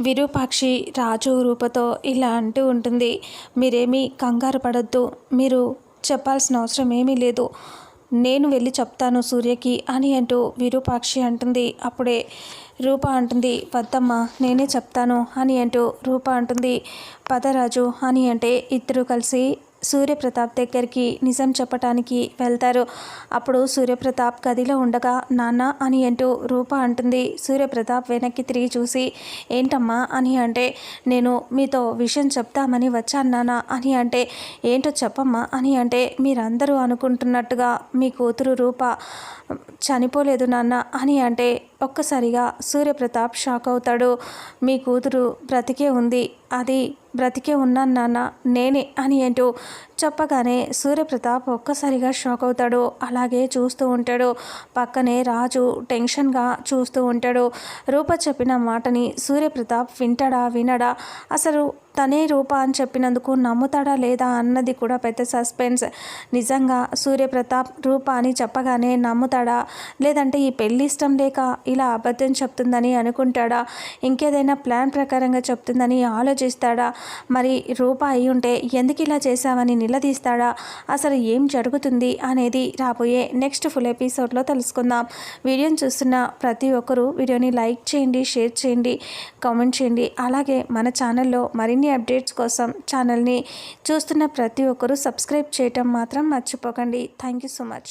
విరూపాక్షి రాజు రూపతో ఇలా అంటూ ఉంటుంది. మీరేమీ కంగారు పడద్దు. మీరు చెప్పాల్సిన అవసరం ఏమీ లేదు. నేను వెళ్ళి చెప్తాను సూర్యకి అని అంటూ విరూపాక్షి అంటుంది. అప్పుడే రూప అంటుంది వద్దమ్మా నేనే చెప్తాను అని అంటూ రూప అంటుంది. పదరాజు అని అంటే ఇద్దరు కలిసి సూర్యప్రతాప్ దగ్గరికి నిజం చెప్పటానికి వెళ్తారు. అప్పుడు సూర్యప్రతాప్ గదిలో ఉండగా నాన్న అని అంటూ రూప అంటుంది. సూర్యప్రతాప్ వెనక్కి తిరిగి చూసి ఏంటమ్మా అని అంటే నేను మీతో విషయం చెప్తామని వచ్చాను నాన్న అని అంటే ఏంటో చెప్పమ్మా అని అంటే మీరందరూ అనుకుంటున్నట్టుగా మీ కూతురు రూప చనిపోలేదు నాన్న అని అంటే ఒక్కసారిగా సూర్యప్రతాప్ షాక్ అవుతాడు. మీ కూతురు బ్రతికే ఉంది. అది బ్రతికే ఉన్నాను నాన్న. నేనే అని అంటూ చెప్పగానే సూర్యప్రతాప్ ఒక్కసారిగా షాక్ అవుతాడు. అలాగే చూస్తూ ఉంటాడు. పక్కనే రాజు టెన్షన్గా చూస్తూ ఉంటాడు. రూప చెప్పిన మాటని సూర్యప్రతాప్ వింటాడా? వినడా? అసలు తనే రూప అని చెప్పినందుకు నమ్ముతాడా లేదా అన్నది కూడా పెద్ద సస్పెన్స్. నిజంగా సూర్యప్రతాప్ రూప అని చెప్పగానే నమ్ముతాడా? లేదంటే ఈ పెళ్ళి ఇష్టం లేక ఇలా అబద్ధం చెప్తుందని అనుకుంటాడా? ఇంకేదైనా ప్లాన్ ప్రకారంగా చెప్తుందని ఆలోచిస్తాడా? మరి రూప అయి ఉంటే ఎందుకు ఇలా చేశావని నిలదీస్తాడా? అసలు ఏం జరుగుతుంది అనేది రాబోయే నెక్స్ట్ ఫుల్ ఎపిసోడ్లో తెలుసుకుందాం. వీడియోని చూస్తున్న ప్రతి ఒక్కరూ వీడియోని లైక్ చేయండి షేర్ చేయండి కామెంట్ చేయండి. అలాగే మన ఛానల్లో మరిన్ని మరిన్ని అప్డేట్స్ కోసం ఛానల్ని చూస్తున్న ప్రతి ఒక్కరూ సబ్స్క్రైబ్ చేయటం మాత్రం మర్చిపోకండి. Thank you so much.